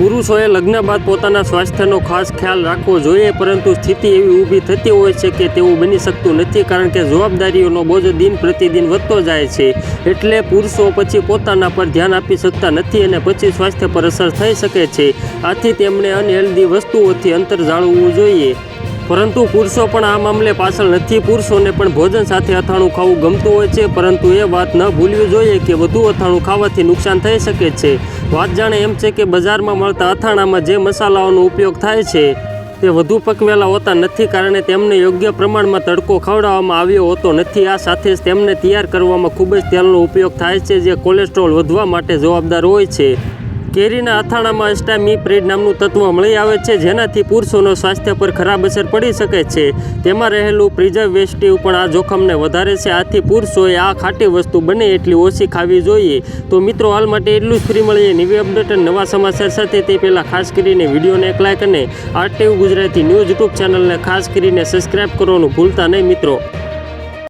પુરુષોએ લગ્ન બાદ પોતાના સ્વાસ્થ્યનો ખાસ ખ્યાલ રાખવો જોઈએ, પરંતુ સ્થિતિ એવી ઊભી થતી હોય છે કે તેવું બની શકતું નથી, કારણ કે જવાબદારીઓનો બોજ દિન પ્રતિદિન વધતો જાય છે. એટલે પુરુષો પછી પોતાના પર ધ્યાન આપી શકતા નથી અને પછી સ્વાસ્થ્ય પર અસર થઈ શકે છે. આથી તેમણે અનહેલ્ધી વસ્તુઓથી અંતર જાળવવું જોઈએ. પરંતુ પુરુષો પણ આ મામલે પાછળ નથી. પુરુષોને પણ ભોજન સાથે અથાણું ખાવું ગમતું હોય છે, પરંતુ એ વાત ન ભૂલવી જોઈએ કે વધુ અથાણું ખાવાથી નુકસાન થઈ શકે છે. વાત જાણે એમ છે કે બજારમાં મળતા અથાણામાં જે મસાલાઓનો ઉપયોગ થાય છે, તે વધુ પકવેલા હોતા નથી કારણે તેમને યોગ્ય પ્રમાણમાં તડકો ખવડાવવામાં આવ્યો હોતો નથી. આ સાથે જ તેમને તૈયાર કરવામાં ખૂબ જ તેલનો ઉપયોગ થાય છે, જે કોલેસ્ટ્રોલ વધવા માટે જવાબદાર હોય છે. કેરીના અથાણામાં એસ્ટામીપ્રિડ નામનું તત્વ મળી આવે છે, જેનાથી પુરુષોનો સ્વાસ્થ્ય પર ખરાબ અસર પડી શકે છે. તેમાં રહેલું પ્રિઝર્વેટિવ પણ આ જોખમને વધારે છે. આથી પુરુષોએ આ ખાટી વસ્તુ બને એટલી ઓછી ખાવી જોઈએ. તો મિત્રો, હાલ માટે એટલું જ. ફ્રી મળીએ નવી અપડેટ અને નવા સમાચાર સાથે. તે પહેલાં ખાસ કરીને વિડીયોને એક લાઇક અને આરટીવ ગુજરાતી ન્યૂઝ યુટ્યુબ ચેનલને ખાસ કરીને સબસ્ક્રાઇબ કરવાનું ભૂલતા નહીં મિત્રો.